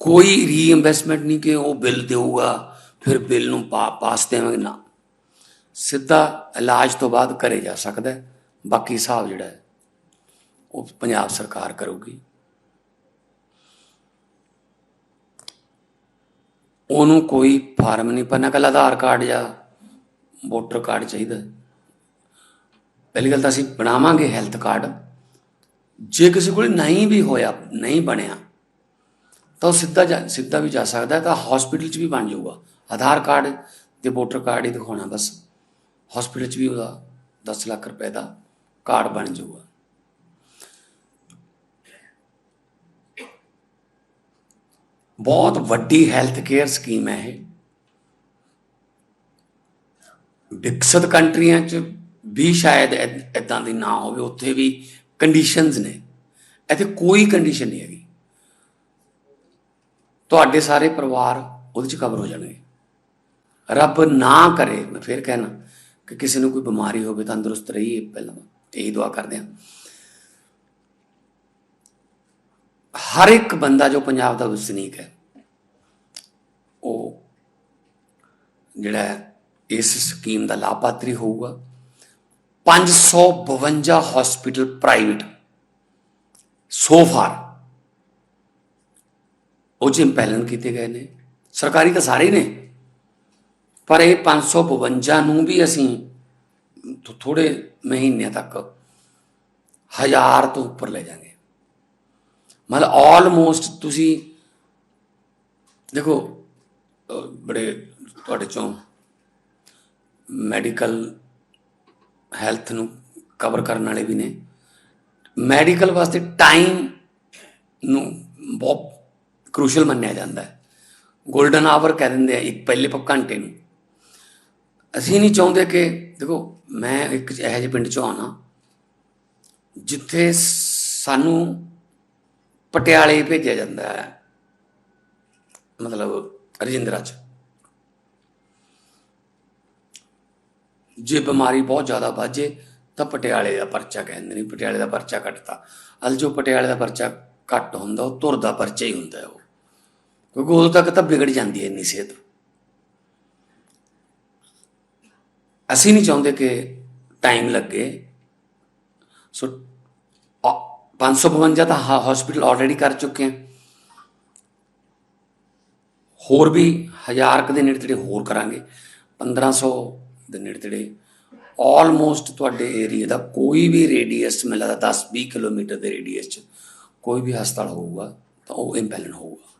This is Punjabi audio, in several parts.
ਕੋਈ ਰੀਇੰਵੈਸਟਮੈਂਟ ਨਹੀਂ ਕਿ ਉਹ ਬਿੱਲ ਦੇਊਗਾ, ਫਿਰ ਬਿੱਲ ਨੂੰ ਪਾ, ਪਾਸ ਦੇਵਾਂਗੇ, ਨਾ। ਸਿੱਧਾ ਇਲਾਜ ਤੋਂ ਬਾਅਦ ਘਰੇ ਜਾ ਸਕਦਾ ਹੈ। ਬਾਕੀ ਹਿਸਾਬ ਜਿਹੜਾ ਹੈ, ਉਹ ਪੰਜਾਬ ਸਰਕਾਰ ਕਰੂਗੀ। ਉਹਨੂੰ ਕੋਈ ਫਾਰਮ ਨਹੀਂ ਭਰਨਾ ਕੱਲ ਆਧਾਰ ਕਾਰਡ ਜਾਂ ਵੋਟਰ ਕਾਰਡ ਚਾਹੀਦਾ ਪਹਿਲੀ ਗੱਲ ਤਾਂ ਅਸੀਂ ਬਣਾਵਾਂਗੇ ਹੈਲਥ ਕਾਰਡ। ਜੇ ਕਿਸੇ ਕੋਲ ਨਹੀਂ ਵੀ ਹੋਇਆ, ਨਹੀਂ ਬਣਿਆ ਤਾਂ ਉਹ ਸਿੱਧਾ ਜਾ- ਸਿੱਧਾ ਵੀ ਜਾ ਸਕਦਾ ਹੈ, ਤਾਂ ਹਸਪੀਟਲ 'ਚ ਵੀ ਬਣ ਜਾਊਗਾ। ਆਧਾਰ ਕਾਰਡ ਤੇ ਵੋਟਰ ਕਾਰਡ ਹੀ ਦਿਖਾਉਣਾ ਬਸ। ਹਸਪੀਟਲ 'ਚ ਵੀ ਉਹਦਾ 10 ਲੱਖ ਰੁਪਏ ਦਾ ਕਾਰਡ ਬਣ ਜਾਊਗਾ। ਬਹੁਤ ਵੱਡੀ ਹੈਲਥ ਕੇਅਰ ਸਕੀਮ ਹੈ ਇਹ। ਵਿਕਸਿਤ ਕੰਟਰੀਆਂ 'ਚ ਵੀ ਸ਼ਾਇਦ ਇਦਾਂ ਦੀ ਨਾ ਹੋਵੇ, ਉੱਥੇ ਵੀ ਕੰਡੀਸ਼ਨਸ ਨੇ। ਇੱਥੇ ਕੋਈ ਕੰਡੀਸ਼ਨ ਨਹੀਂ ਹੈਗੀ। ਤੁਹਾਡੇ ਸਾਰੇ ਪਰਿਵਾਰ ਉਹਦੇ 'ਚ ਕਵਰ ਹੋ ਜਾਣਗੇ। ਰੱਬ ਨਾ ਕਰੇ, ਮੈਂ ਫਿਰ ਕਹਿਣਾ ਕਿ ਕਿਸੇ ਨੂੰ ਕੋਈ ਬਿਮਾਰੀ ਹੋਵੇ, ਤੰਦਰੁਸਤ ਰਹੀਏ, ਪਹਿਲਾਂ ਇਹੀ ਦੁਆ ਕਰਦੇ ਹਾਂ। ਹਰ ਇੱਕ ਬੰਦਾ ਜੋ ਪੰਜਾਬ ਦਾ ਵਸਨੀਕ ਹੈ, ਉਹ ਜਿਹੜਾ ਇਸ ਸਕੀਮ ਦਾ ਲਾਭਪਾਤਰੀ ਹੋਊਗਾ। 552 ਹਸਪੀਟਲ ਪ੍ਰਾਈਵੇਟ ਸੋ ਫਾਰ ਉਹ 'ਚ ਇੰਪੈਲਨ ਕੀਤੇ ਗਏ ਨੇ। ਸਰਕਾਰੀ ਤਾਂ ਸਾਰੇ ਨੇ। ਪਰ ਇਹ 552 ਨੂੰ ਵੀ ਅਸੀਂ ਥੋੜੇ ਮਹੀਨਿਆਂ ਤੱਕ ਹਜ਼ਾਰ ਤੋਂ ਉੱਪਰ ਲੈ ਜਾਾਂਗੇ। ਮਤਲਬ ਆਲਮੋਸਟ ਤੁਸੀਂ ਦੇਖੋ ਬੜੇ ਤੁਹਾਡੇ ਚੋਂ ਮੈਡੀਕਲ ਹੈਲਥ ਨੂੰ ਕਵਰ ਕਰਨ ਵਾਲੇ ਵੀ ਨੇ। ਮੈਡੀਕਲ ਵਾਸਤੇ ਟਾਈਮ ਨੂੰ ਬਹੁਤ ਕ੍ਰੂਸ਼ਲ ਮੰਨਿਆ ਜਾਂਦਾ ਹੈ। 골ਡਨ ਆਵਰ ਕਹਿ ਦਿੰਦੇ ਆ, ਇੱਕ ਪਹਿਲੇ ਪ, ਘੰਟੇ ਨੂੰ। ਅਸੀਂ ਨਹੀਂ ਚਾਹੁੰਦੇ ਕਿ, ਦੇਖੋ, ਮੈਂ ਇੱਕ ਇਹੋ ਜਿਹੇ ਪਿੰਡ ਚੋਂ ਆਉਣਾ, ਜਿੱਥੇ ਸਾਨੂੰ ਪਟਿਆਲੇ ਭੇਜਿਆ ਜਾਂਦਾ ਹੈ, ਮਤਲਬ ਰਜਿੰਦਰਾ ਚ। ਜੇ ਬਿਮਾਰੀ ਬਹੁਤ ਜ਼ਿਆਦਾ ਵਾਜੇ ਤਾਂ ਪਟਿਆਲੇ ਦਾ ਪਰਚਾ ਕਹਿੰਦੇ ਨੇ ਪਟਿਆਲੇ ਦਾ ਪਰਚਾ ਕੱਟਤਾ। ਅਲ ਜੋ ਪਟਿਆਲੇ ਦਾ ਪਰਚਾ ਘੱਟ ਹੁੰਦਾ, ਉਹ ਤੁਰਦਾ ਪਰਚਾ ਹੀ ਹੁੰਦਾ ਉਹ। ਕਿਉਂਕਿ ਉਦੋਂ ਤੱਕ ਤਾਂ ਵਿਗੜ ਜਾਂਦੀ ਹੈ ਇੰਨੀ ਸਿਹਤ। ਅਸੀਂ ਨਹੀਂ ਚਾਹੁੰਦੇ ਕਿ ਟਾਈਮ ਲੱਗੇ। ਸੋ ਅ- 552 ਤਾਂ ਹਸਪੀਟਲ ਆਲਰੇਡੀ ਕਰ ਚੁੱਕੇ ਹਾਂ ਹੋਰ ਵੀ ਹਜ਼ਾਰ ਕੁ ਦੇ ਨੇੜੇ ਤੇੜੇ ਹੋਰ ਕਰਾਂਗੇ। 1500 ਦੇ ਨੇੜੇ ਤੇੜੇ ਆਲਮੋਸਟ ਤੁਹਾਡੇ ਏਰੀਆ ਦਾ ਕੋਈ ਵੀ ਰੇਡੀਅਸ ਮੈਨੂੰ ਲੱਗਦਾ 10 20 ਕਿਲੋਮੀਟਰ ਦੇ ਰੇਡੀਅਸ ਚ ਕੋਈ ਵੀ ਹਸਪਤਾਲ ਹੋਊਗਾ, ਤਾਂ ਉਹ ਇੰਪੈਲਨ ਹੋਊਗਾ।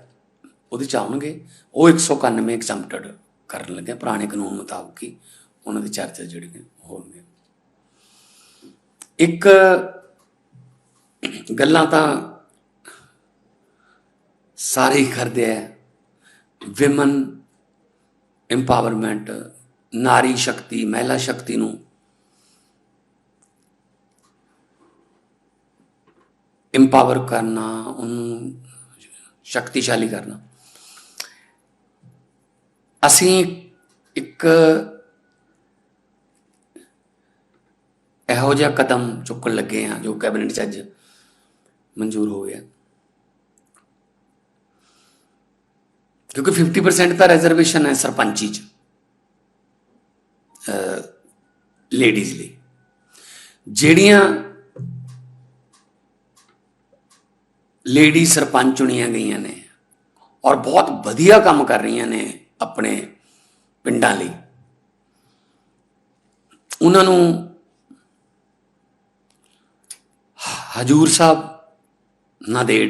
ਉਹਦੇ ਚ ਆਉਣਗੇ। ਉਹ 191 ਐਗਜ਼ੈਂਪਟਡ ਕਰਨ ਲੱਗੇ ਪੁਰਾਣੇ ਕਾਨੂੰਨ ਮੁਤਾਬਕ ਹੀ ਉਹਨਾਂ ਦੇ ਚਰਚਾ ਜਿਹੜੇ ਨੇ ਹੋਣਗੇ। ਇੱਕ ਗੱਲਾਂ ਤਾਂ ਸਾਰੇ ਹੀ ਕਰਦੇ ਆ। ਵਿਮਨ ਇੰਪਾਵਰਮੈਂਟ ਨਾਰੀ ਸ਼ਕਤੀ, ਮਹਿਲਾ ਸ਼ਕਤੀ ਨੂੰ ਇੰਪਾਵਰ ਕਰਨਾ, ਉਹਨੂੰ ਸ਼ਕਤੀਸ਼ਾਲੀ ਕਰਨਾ। ਅਸੀਂ ਇੱਕ ਇਹੋ ਜਿਹਾ ਕਦਮ ਚੁੱਕਣ ਲੱਗੇ ਹਾਂ ਜੋ ਕੈਬਨਿਟ 'ਚ ਅੱਜ ਮਨਜ਼ੂਰ ਹੋ ਗਿਆ। ਕਿਉਂਕਿ 50% ਤਾਂ ਰਿਜ਼ਰਵੇਸ਼ਨ ਹੈ ਸਰਪੰਚੀ 'ਚ ਲੇਡੀਜ਼ ਲਈ। ਜਿਹੜੀਆਂ ਲੇਡੀ ਸਰਪੰਚ ਚੁਣੀਆਂ ਗਈਆਂ ਨੇ ਔਰ ਬਹੁਤ ਵਧੀਆ ਕੰਮ ਕਰ ਰਹੀਆਂ ਨੇ ਆਪਣੇ ਪਿੰਡਾਂ ਲਈ। ਉਹਨਾਂ ਨੂੰ ਹਜੂਰ ਸਾਹਿਬ ਨਾਦੇੜ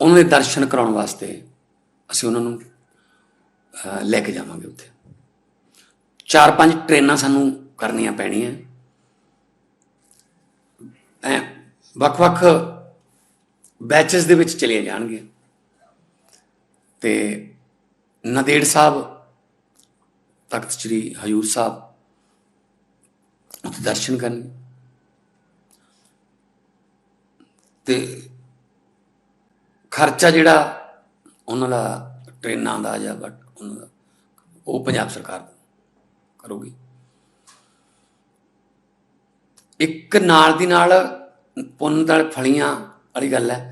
ਉਹਨਾਂ ਦੇ ਦਰਸ਼ਨ ਕਰਾਉਣ ਵਾਸਤੇ ਅਸੀਂ ਉਹਨਾਂ ਨੂੰ ਲੈ ਕੇ ਜਾਵਾਂਗੇ ਉੱਥੇ। ਚਾਰ ਪੰਜ ਟ੍ਰੇਨਾਂ ਸਾਨੂੰ ਕਰਨੀਆਂ ਪੈਣੀਆਂ। ਐ ਵੱਖ-ਵੱਖ ਬੈਚਸ ਦੇ ਵਿੱਚ ਚਲੀਆਂ ਜਾਣਗੀਆਂ। ਤੇ ਨਦੇੜ ਸਾਹਿਬ, ਤਖਤ ਸ੍ਰੀ ਹਜੂਰ ਸਾਹਿਬ ਉੱਥੇ ਦਰਸ਼ਨ ਕਰਨ। ਤੇ ਖਰਚਾ ਜਿਹੜਾ ਉਹਨਾਂ ਦਾ ਟ੍ਰੇਨਾਂ ਦਾ ਜਾਂ ਬਟ ਉਹਨਾਂ ਦਾ, ਉਹ ਪੰਜਾਬ ਸਰਕਾਰ ਕਰੂਗੀ। ਇੱਕ ਨਾਲ ਦੀ ਨਾਲ ਪੁੰਨ ਨਾਲ ਫਲੀਆਂ ਵਾਲੀ ਗੱਲ ਹੈ।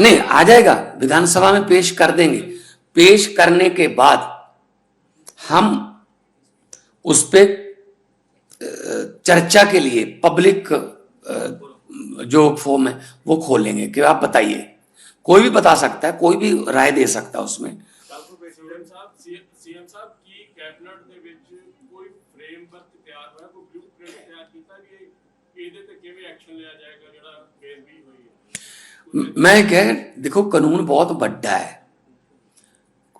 नहीं आ जाएगा विधानसभा में पेश कर देंगे पेश करने के बाद हम उस पे अ, चर्चा के लिए पब्लिक अ, जो फॉर्म है वो खोलेंगे कि आप बताइए कोई भी बता सकता है कोई भी राय दे सकता है उसमें ਡਾਕਟਰ ਸੀਐਮ ਸਾਹਿਬ ਸੀਐਮ ਸਾਹਿਬ ਕੀ ਕੈਬਨਿਟ ਦੇ ਵਿੱਚ ਕੋਈ ਫਰੇਮਵਰਕ ਤਿਆਰ ਹੋਇਆ ਕੋਈ ਬਲੂਪ੍ਰਿੰਟ ਤਿਆਰ ਕੀਤਾ ਵੀ ਇਹ- ਇਹਦੇ ਤੇ ਕਿਵੇਂ ਐਕਸ਼ਨ ਲਿਆ ਜਾਏਗਾ ਮੈਂ ਕਹਿ, ਦੇਖੋ, ਕਾਨੂੰਨ ਬਹੁਤ ਵੱਡਾ ਹੈ।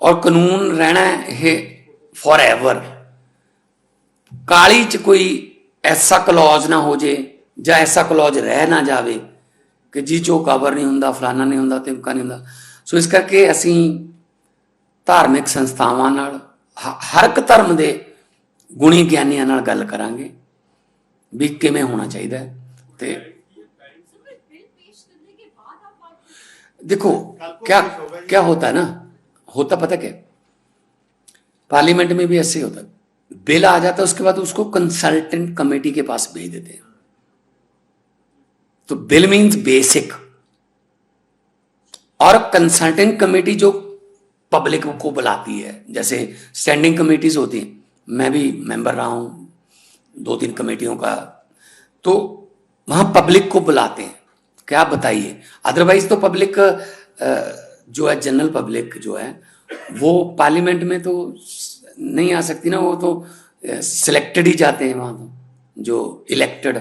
ਔਰ ਕਾਨੂੰਨ ਰਹਿਣਾ ਇਹ ਫੋਰਐਵਰ ਕਾਲੀ ਚ ਕੋਈ ਐਸਾ ਕਲੌਜ ਨਾ ਹੋ ਜੇ, ਜਾਂ ਐਸਾ ਕਲੌਜ ਰਹਿ ਨਾ ਜਾਵੇ ਕਿ ਜੀ ਚੋ ਕਵਰ ਨਹੀਂ ਹੁੰਦਾ ਫਲਾਣਾ ਨਹੀਂ ਹੁੰਦਾ, ਤਿਮਕਾ ਨਹੀਂ ਹੁੰਦਾ। ਸੋ ਇਸ ਕਰਕੇ ਅਸੀਂ ਧਾਰਮਿਕ ਸੰਸਥਾਵਾਂ ਨਾਲ ਹਰ ਇੱਕ ਧਰਮ ਦੇ ਗੁਣੀ ਗਿਆਨੀਆਂ ਨਾਲ ਗੱਲ ਕਰਾਂਗੇ ਵੀ ਕਿਵੇਂ ਹੋਣਾ ਚਾਹੀਦਾ ਤੇ देखो क्या क्या होता है ना? होता पता क्या? पार्लियामेंट में भी ऐसे ही होता है। बिल आ जाता है उसके बाद उसको कंसल्टेंट कमेटी के पास भेज देते हैं। तो बिल मीन्स बेसिक और कंसल्टेंट कमेटी जो पब्लिक को बुलाती है जैसे स्टैंडिंग कमेटीज होती हैं। मैं भी मेंबर रहा हूँ दो तीन कमेटियों का। तो वहाँ पब्लिक को बुलाते हैं। क्या बताइए? अदरवाइज़ तो पब्लिक जो है जनरल पब्लिक जो है, वो पार्लियामेंट में तो नहीं आ सकती ना, वो तो सिलेक्टेड ही जाते हैं वहाँ तो जो इलेक्टेड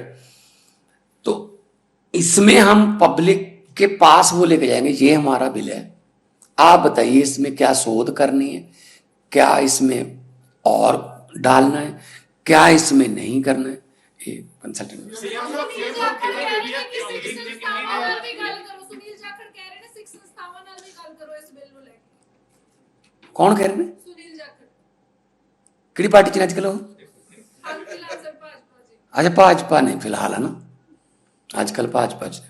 तो इसमें हम पब्लिक के पास वो लेके जाएँगे, ये हमारा बिल है। आप बताइए इसमें क्या शोध करनी है, क्या इसमें और डालना है, क्या इसमें नहीं करना है। ਇਹ consultant CM Sahib CM Sahib ਕਿਹੜੇ ਏਰੀਆ ਕਿਸੇ ਗੱਲ ਕਰੋ ਸੁਨੀਲ ਜਾਖੜ ਕਹਿ ਰਹੇ ਨੇ ਸਿੱਖ ਸੰਸਥਾਵਾਂ ਨਾਲ ਵੀ ਗੱਲ ਕਰੋ ਇਸ ਬਿੱਲ ਨੂੰ ਲੈ ਕੇ। ਕੌਣ ਕਹਿ ਰਹੇ ਨੇ? ਸੁਨੀਲ ਜਾਖੜ। ਕਿਹੜੀ ਪਾਰਟੀ ਚ ਨੇ ਅੱਜ ਕੱਲ ਉਹ? ਅੱਜ ਭਾਜਪਾ ਨੇ ਫਿਲਹਾਲ ਹੈ ਨਾ ਅੱਜ ਕੱਲ ਭਾਜਪਾ ਚ।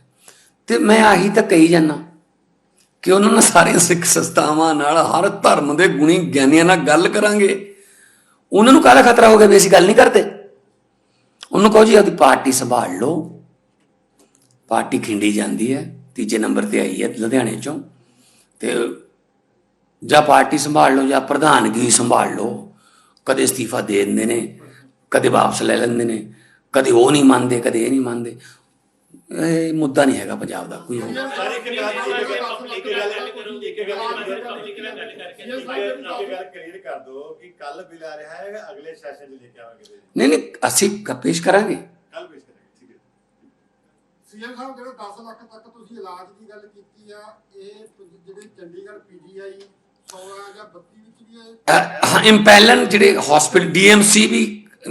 ਤੇ ਮੈਂ ਆਹੀ ਤਾਂ ਕਹੀ ਜਾਂਦਾ ਕਿ ਉਹਨਾਂ ਨਾਲ ਸਾਰੇ ਸਿੱਖ ਸੰਸਥਾਵਾਂ ਨਾਲ ਹਰ ਧਰਮ ਦੇ ਗੁਣੀ ਗਿਆਨੀਆਂ ਨਾਲ ਗੱਲ ਕਰਾਂਗੇ। ਉਹਨਾਂ ਨੂੰ ਕਾਹਦਾ ਖਤਰਾ ਹੋ ਗਿਆ ਵੀ ਅਸੀਂ ਗੱਲ ਨਹੀਂ ਕਰਦੇ? ਉਹਨੂੰ ਕਹੋ ਜੀ, ਆਪਦੀ ਪਾਰਟੀ ਸੰਭਾਲ ਲਓ। ਪਾਰਟੀ ਖਿੰਡੀ ਜਾਂਦੀ ਹੈ, ਤੀਜੇ ਨੰਬਰ ਤੇ ਆਈ ਹੈ ਲੁਧਿਆਣੇ ਚੋਂ। ਤੇ ਜਾਂ ਪਾਰਟੀ ਸੰਭਾਲ ਲਓ ਜਾਂ ਪ੍ਰਧਾਨਗੀ ਸੰਭਾਲ ਲਓ, ਕਦੇ ਅਸਤੀਫਾ ਦੇ ਦਿੰਦੇ ਨੇ, ਕਦੇ ਵਾਪਸ ਲੈ ਲੈਂਦੇ ਨੇ, ਕਦੇ ਉਹ ਨਹੀਂ ਮੰਨਦੇ, ਕਦੇ ਇਹ ਨਹੀਂ ਮੰਨਦੇ। ਇਹ ਮੁੱਦਾ ਨਹੀਂ ਹੈਗਾ ਪੰਜਾਬ ਦਾ ਕੋਈ ਹੋਰ। ਸਾਰੇ ਇੱਕ ਗੱਲ ਇੱਕ ਗੱਲ ਇੱਕ ਗੱਲ ਇੱਕ ਗੱਲ ਇੱਕ ਗੱਲ ਕਲੀਅਰ ਕਰ ਦੋ ਕਿ ਕੱਲ ਬਿਲ ਆ ਰਿਹਾ ਹੈ ਅਗਲੇ ਸੈਸ਼ਨ 'ਚ ਲੈ ਕੇ ਆਵਾਂਗੇ ਨਹੀਂ ਨਹੀਂ ਅਸੀਂ ਪੇਸ਼ ਕਰਾਂਗੇ ਕੱਲ ਪੇਸ਼ ਕਰਾਂਗੇ ਠੀਕ ਹੈ ਸੀਐਮ ਸਾਹਿਬ ਜਿਹੜਾ 10 ਲੱਖ ਤੱਕ ਤੁਸੀਂ ਇਲਾਜ ਦੀ ਗੱਲ ਕੀਤੀ ਆ ਇਹ ਜਿਹੜੇ ਚੰਡੀਗੜ੍ਹ ਪੀਜੀਆਈ 16 ਜਾਂ 32 ਵਿੱਚ ਵੀ ਇੰਪੈਲਨ ਜਿਹੜੇ ਹਸਪੀਟਲ ਡੀਐਮਸੀ ਵੀ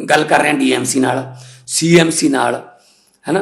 ਗੱਲ ਕਰ ਰਹੇ ਹਾਂ ਡੀਐਮਸੀ ਨਾਲ ਸੀਐਮਸੀ ਨਾਲ ਹੈਨਾ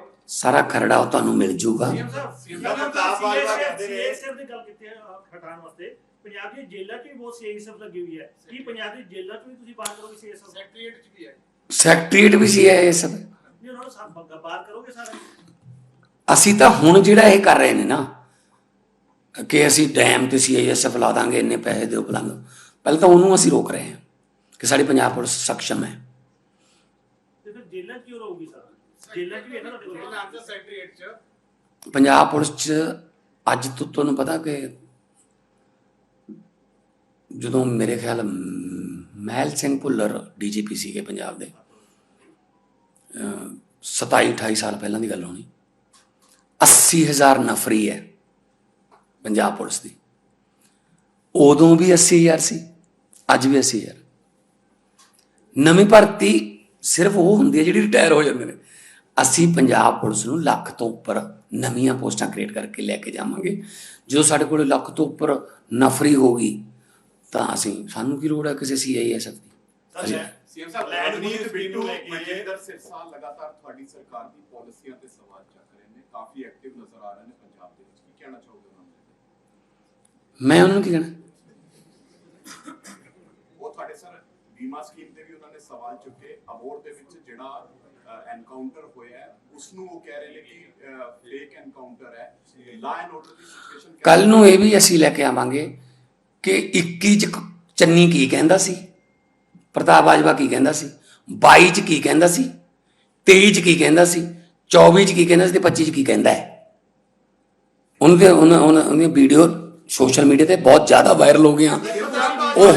ਸਾਰਾ ਖਰੜਾ ਉਹ ਤੁਹਾਨੂੰ ਮਿਲ ਜੂਗਾ। ਸੀਐਸਐਫ ਦੀ ਪੰਜਾਬ ਦੀ ਜੇਲ੍ਹਾਂ 'ਚ ਵੀ ਬਹੁਤ ਸੀਐਸਐਫ ਲੱਗੀ ਹੋਈ ਹੈ। ਕੀ ਪੰਜਾਬ ਦੀ ਜੇਲ੍ਹਾਂ 'ਚ ਵੀ ਤੁਸੀਂ ਬਾਤ ਕਰੋਗੇ ਸੀਐਸਐਫ ਸੈਕਟਰੀਏਟ ਚ ਵੀ ਹੈ। ਸੈਕਟਰੀਏਟ ਵੀ ਸੀ ਇਹ ਸਭ। ਨਹੀਂ ਉਹਨਾਂ ਨੂੰ ਸਭ ਬਾਹਰ ਕਰੋਗੇ ਸਾਰਾ? ਅਸੀਂ ਤਾਂ ਹੁਣ ਜਿਹੜਾ ਇਹ ਕਰ ਰਹੇ ਨੇ ਨਾ ਕਿ ਅਸੀਂ ਡੈਮ ਤੇ ਸੀਆਈਐਸਐਫ ਲਾ ਦਾਂਗੇ ਇੰਨੇ ਪੈਸੇ ਦਿਓ ਪਲਾਂਗ ਪਹਿਲਾਂ ਤਾਂ ਉਹਨੂੰ ਅਸੀਂ ਰੋਕ ਰਹੇ ਹਾਂ ਕਿ ਸਾਡੀ ਪੰਜਾਬ ਪੁਲਿਸ ਸક્ષਮ ਹੈ। ਤੇ ਫਿਰ ਜੇਲ੍ਹਾਂ 'ਚ ਕਿਉਂ ਰਹੂਗੀ ਸਾਰਾ? ਜੇਲ੍ਹਾਂ 'ਚ ਵੀ ਹੈ ਨਾ ਤੁਹਾਡੇ ਕੋਲ ਨਾਮ ਦਾ ਸੈਕਟਰੀਏਟ ਚ। ਪੰਜਾਬ ਪੁਲਿਸ 'ਚ ਅੱਜ ਤੋਂ ਤੁਹਾਨੂੰ ਪਤਾ ਕਿ ਜਦੋਂ ਮੇਰੇ ਖਿਆਲ ਮਹਿਲ ਸਿੰਘ ਭੁੱਲਰ ਡੀਜੀਪੀ ਸੀਗੇ ਪੰਜਾਬ ਦੇ ਅਹ 27 28 ਸਾਲ ਪਹਿਲਾਂ ਦੀ ਗੱਲ ਹੋਣੀ 80000 ਨਫਰੀ ਹੈ ਪੰਜਾਬ ਪੁਲਿਸ ਦੀ। ਉਦੋਂ ਵੀ 80000 ਸੀ ਅੱਜ ਵੀ 80000 ਨਵੀਂ ਭਰਤੀ ਸਿਰਫ ਉਹ ਹੁੰਦੀ ਹੈ ਜਿਹੜੀ ਰਿਟਾਇਰ ਹੋ ਜਾਂਦੇ ਨੇ। ਅਸੀਂ ਪੰਜਾਬ ਪੁਲਿਸ ਨੂੰ ਲੱਖ ਤੋਂ ਉੱਪਰ ਨਵੀਆਂ ਪੋਸਟਾਂ ਕ੍ਰੀਏਟ ਕਰਕੇ ਲੈ ਕੇ ਜਾਵਾਂਗੇ। ਜਦੋਂ ਸਾਡੇ ਕੋਲ ਲੱਖ ਤੋਂ ਉੱਪਰ ਨਫਰੀ ਹੋਗੀ ਤਾਂ ਅਸੀਂ ਸਾਨੂੰ ਕੀ ਲੋੜ ਹੈ ਕਿਸੇ ਸੀਆਈਐਸਐਫ ਦੀ ਸੀਐਮ ਸਾਹਿਬ use ਬਿੱਟੂ ਮਨਜਿੰਦਰ ਸਿਰਸਾ ਲਗਾਤਾਰ ਤੁਹਾਡੀ ਸਰਕਾਰ ਦੀ ਪਾਲਿਸੀਆਂ ਤੇ ਸਵਾਲ ਚੱਕ ਰਹੇ ਨੇ। ਕਾਫੀ ਐਕਟਿਵ ਨਜ਼ਰ ਆ ਰਹੇ ਨੇ ਪੰਜਾਬ ਦੇ ਵਿੱਚ। ਕੀ ਕਹਿਣਾ ਚਾਹੋਗੇ ਉਹਨਾਂ ਨੂੰ? ਮੈਂ ਉਹਨਾਂ ਨੂੰ ਕੀ ਕਹਿਣਾ? ਉਹ ਤੁਹਾਡੇ ਸਰ ਬੀਮਾ ਸਕੀਮ ਤੇ ਵੀ ਉਹਨਾਂ ਨੇ ਸਵਾਲ ਚੁੱਕੇ ਅਬੋਰ ਦੇ ਵਿੱਚ ਜਿਹੜਾ ਐਨਕਾਊਂਟਰ ਹੋਇਆ ਹੈ, ਉਸ ਨੂੰ ਉਹ ਕਹਿ ਰਹੇ ਨੇ ਕਿ ਫੇਕ ਐਨਕਾਊਂਟਰ ਹੈ। Law and order the situation ਕੱਲ ਨੂੰ ਇਹ ਵੀ ਅਸੀਂ ਲੈ ਕੇ ਆਵਾਂਗੇ ਕਿ 21 ਚ ਚੰਨੀ ਕੀ ਕਹਿੰਦਾ ਸੀ? ਪ੍ਰਤਾਪ ਬਾਜਵਾ ਕੀ ਕਹਿੰਦਾ ਸੀ? 22 ਚ ਕੀ ਕਹਿੰਦਾ ਸੀ? 23 ਚ ਕੀ ਕਹਿੰਦਾ ਸੀ? 24 ਚ ਕੀ ਕਹਿੰਦਾ ਸੀ ਤੇ 25 ਚ ਕੀ ਕਹਿੰਦਾ ਹੈ? ਉਹਨਾਂ ਦੇ ਉਹਨਾਂ ਉਹਨਾਂ ਵੀਡੀਓ ਸੋਸ਼ਲ ਮੀਡੀਆ ਤੇ ਬਹੁਤ ਜ਼ਿਆਦਾ ਵਾਇਰਲ ਹੋ ਗਈਆਂ। ਉਹ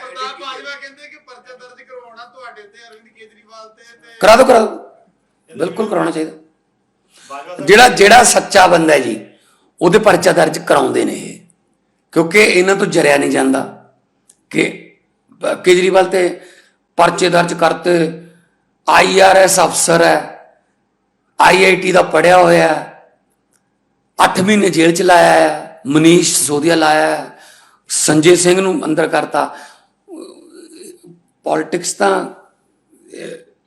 ਪ੍ਰਤਾਪ ਬਾਜਵਾ ਕਹਿੰਦੇ ਕਿ ਪਰਚਾ ਦਰਜ ਕਰਵਾਉਣਾ ਤੁਹਾਡੇ ਤੇ ਅਰਵਿੰਦ ਕੇਜਰੀਵਾਲ ਤੇ ਤੇ ਕਰਾ ਦਿਓ ਕਰਾ ਦਿਓ। ਬਿਲਕੁਲ ਕਰਾਉਣਾ ਚਾਹੀਦਾ। ਜਿਹੜਾ ਜਿਹੜਾ ਸੱਚਾ ਬੰਦਾ ਹੈ ਜੀ, ਉਹਦੇ ਪਰਚਾ ਦਰਜ ਕਰਾਉਂਦੇ ਨੇ ਇਹ। ਕਿਉਂਕਿ ਇਹਨਾਂ ਤੋਂ ਜਰਿਆ ਨਹੀਂ ਜਾਂਦਾ ਕਿ ਕੇਜਰੀਵਾਲ ਤੇ ਪਰਚੇ ਦਰਜ ਕਰਤੇ ਆਈਆਰਐਸ ਅਫਸਰ ਹੈ ਆਈਆਈਟੀ ਦਾ ਪੜਿਆ ਹੋਇਆ ਹੈ 8 ਮਹੀਨੇ ਜੇਲ੍ਹ ਚ ਲਾਇਆ ਹੈ, ਮਨੀਸ਼ ਸੋਧਿਆ ਲਾਇਆ ਹੈ, ਸੰਜੇ ਸਿੰਘ ਨੂੰ ਅੰਦਰ ਕਰਤਾ। ਪੋਲਿਟਿਕਸ ਤਾਂ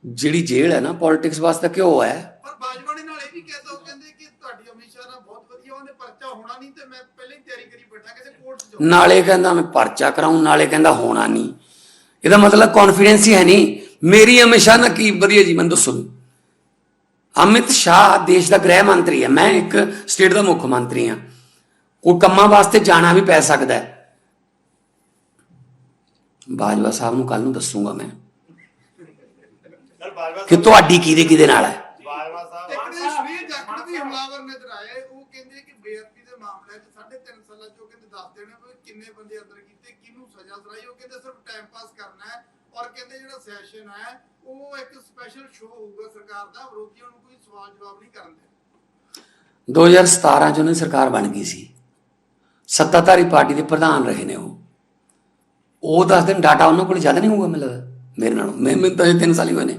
ਜਿਹੜੀ ਜੇਲ੍ਹ ਹੈ ਨਾ ਪੋਲਿਟਿਕਸ ਵਾਸਤੇ ਕਿਉਂ ਹੈ? ਪਰ ਬਾਜਵਾ ਨੇ ਨਾਲ ਇਹ ਵੀ ਕਹਿਤਾ ਉਹ ਕਹਿੰਦੇ ਕਿ ਤੁਹਾਡੀ ਅਮਿਤ ਸ਼ਾਹ ਨਾਲ ਬਹੁਤ ਵਧੀਆ ਉਹਨੇ ਪਰਚਾ ਹੋਣਾ ਨਹੀਂ ਤੇ ਮੈਂ ਪਹਿਲਾਂ ਹੀ ਤਿਆਰੀ ਕਰੀ ਬੈਠਾ ਕਿਸੇ ਕੋਰਟ 'ਚ ਨਾਲੇ ਕਹਿੰਦਾ ਮੈਂ ਪਰਚਾ ਕਰਾਉਂ ਨਾਲੇ ਕਹਿੰਦਾ ਹੋਣਾ ਨਹੀਂ। ਇਹਦਾ ਮਤਲਬ ਕੌਨਫੀਡੈਂਸ ਹੀ ਹੈ ਨਹੀਂ। ਮੇਰੀ ਹਮੇਸ਼ਾ ਨਾ ਕੀ ਵਧੀਆ ਜੀ ਮੈਨੂੰ ਦੱਸੋ। ਅਮਿਤ ਸ਼ਾਹ ਦੇਸ਼ ਦਾ ਗ੍ਰਹਿ ਮੰਤਰੀ ਹੈ ਮੈਂ ਇੱਕ ਸਟੇਟ ਦਾ ਮੁੱਖ ਮੰਤਰੀ ਹਾਂ। ਕੋਈ ਕੰਮਾਂ ਵਾਸਤੇ ਜਾਣਾ ਵੀ ਪੈ ਸਕਦਾ ਹੈ। ਬਾਜਵਾ ਸਾਹਿਬ ਨੂੰ ਕੱਲ ਨੂੰ ਦੱਸੂਗਾ ਮੈਂ। ਕਿ ਤੁਹਾਡੀ ਕਿਹਦੇ ਕਿਹਦੇ ਨਾਲ ਹੈ? ਇੱਕ ਦਿਨ ਸ਼ਰੀਰ ਜਾਖੜ ਵੀ ਹਮਲਾਵਰ ਨਜ਼ਰ ਆਏ ਉਹ ਕਹਿੰਦੇ ਕਿ ਬੇਅਦਬੀ ਦੇ ਮਾਮਲੇ 'ਚ 3.5 ਸਾਲਾਂ 'ਚ ਉਹ ਕਹਿੰਦੇ ਦੱਸ ਦੇਣੇ ਵੀ ਕਿੰਨੇ ਬੰਦੇ ਅੰਦਰ ਕੀਤੇ ਕਿਹਨੂੰ ਸਜ਼ਾ ਸੁਣਾਈ ਉਹ ਕਹਿੰਦੇ ਸਿਰਫ ਟਾਈਮ ਪਾਸ ਕਰਨਾ ਹੈ ਔਰ ਕਹਿੰਦੇ ਜਿਹੜਾ ਸੈਸ਼ਨ ਹੈ ਉਹ ਇੱਕ ਸਪੈਸ਼ਲ ਸ਼ੋਅ ਹੋਊਗਾ ਸਰਕਾਰ ਦਾ ਵਿਰੋਧੀਆਂ ਨੂੰ ਕੋਈ ਸਵਾਲ ਜਵਾਬ ਨਹੀਂ ਕਰਨ ਦੇ 2017 ਚ ਉਹਨਾਂ ਦੀ ਸਰਕਾਰ ਬਣ ਗਈ ਸੀ। ਸੱਤਾਧਾਰੀ ਪਾਰਟੀ ਦੇ ਪ੍ਰਧਾਨ ਰਹੇ ਨੇ ਉਹ। ਉਹ ਦੱਸ ਦਿਨ ਡਾਟਾ ਉਹਨਾਂ ਕੋਲ ਜ਼ਿਆਦਾ ਨਹੀਂ ਹੋਊਗਾ ਮੈਨੂੰ ਲੱਗਦਾ। ਮੇਰੇ ਨਾਲ ਮੈਂ ਮੈਨੂੰ ਤਾਂ ਇਹ ਤਿੰਨ ਸਾਲ ਹੀ ਹੋਏ ਨੇ।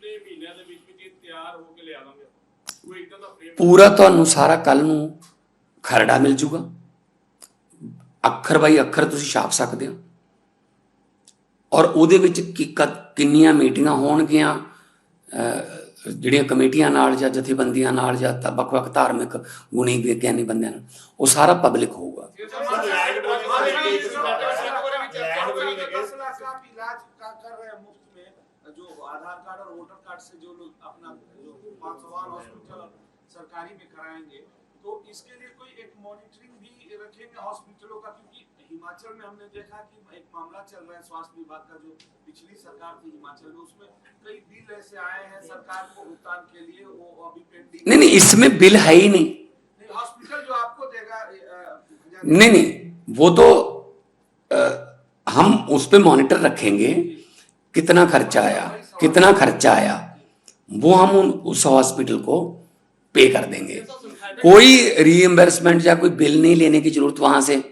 ਵੀ ਇੰਨੇ ਮਹੀਨਿਆਂ ਦੇ ਵਿੱਚ ਵਿੱਚ ਇਹ ਤਿਆਰ ਹੋ ਕੇ ਲਿਆਵਾਂਗੇ ਕੋਈ ਇਦਾਂ ਦਾ ਫਰੇਮ ਪੂਰਾ ਤੁਹਾਨੂੰ ਸਾਰਾ ਕੱਲ ਨੂੰ ਖਰੜਾ ਮਿਲ ਜੂਗਾ। ਅੱਖਰ ਬਾਈ ਅੱਖਰ ਤੁਸੀਂ ਛਾਪ ਸਕਦੇ ਹੋ। ਔਰ ਉਹਦੇ ਵਿੱਚ ਕੀ ਕਿੰਨੀਆਂ ਮੀਟਿੰਗਾਂ ਹੋਣਗੀਆਂ ਜਿਹੜੀਆਂ ਕਮੇਟੀਆਂ ਨਾਲ ਜਾਂ ਜਥੇਬੰਦੀਆਂ ਨਾਲ ਜਾਂ ਤਾਂ ਵੱਖ-ਵੱਖ ਧਾਰਮਿਕ ਗੁਣੀ ਵਿਗਿਆਨੀ ਬੰਦਿਆਂ ਨਾਲ ਉਹ ਸਾਰਾ ਪਬਲਿਕ ਹੋਊਗਾ। से जो लोग अपना जो पांचवान हॉस्पिटल सरकारी में कराएँगे तो इसके लिए कोई एक मॉनिटरिंग भी रखेंगे हॉस्पिटलों का? क्योंकि हिमाचल में हमने देखा कि एक मामला चल रहा है स्वास्थ्य विभाग का जो पिछली सरकार थी हिमाचल में उसमें कई बिल ऐसे आए हैं सरकार को भुगतान के लिए वो अभी पेंडिंग नहीं नहीं इसमें बिल है ही नहीं। हॉस्पिटल जो आपको देगा नहीं नहीं वो तो अ, हम उस पर मॉनिटर रखेंगे कितना खर्चा आया कितना खर्चा आया। वो हम उन, उस हॉस्पिटल को पे कर देंगे कोई रीएम्बर्समेंट या कोई बिल नहीं लेने की जरूरत वहां से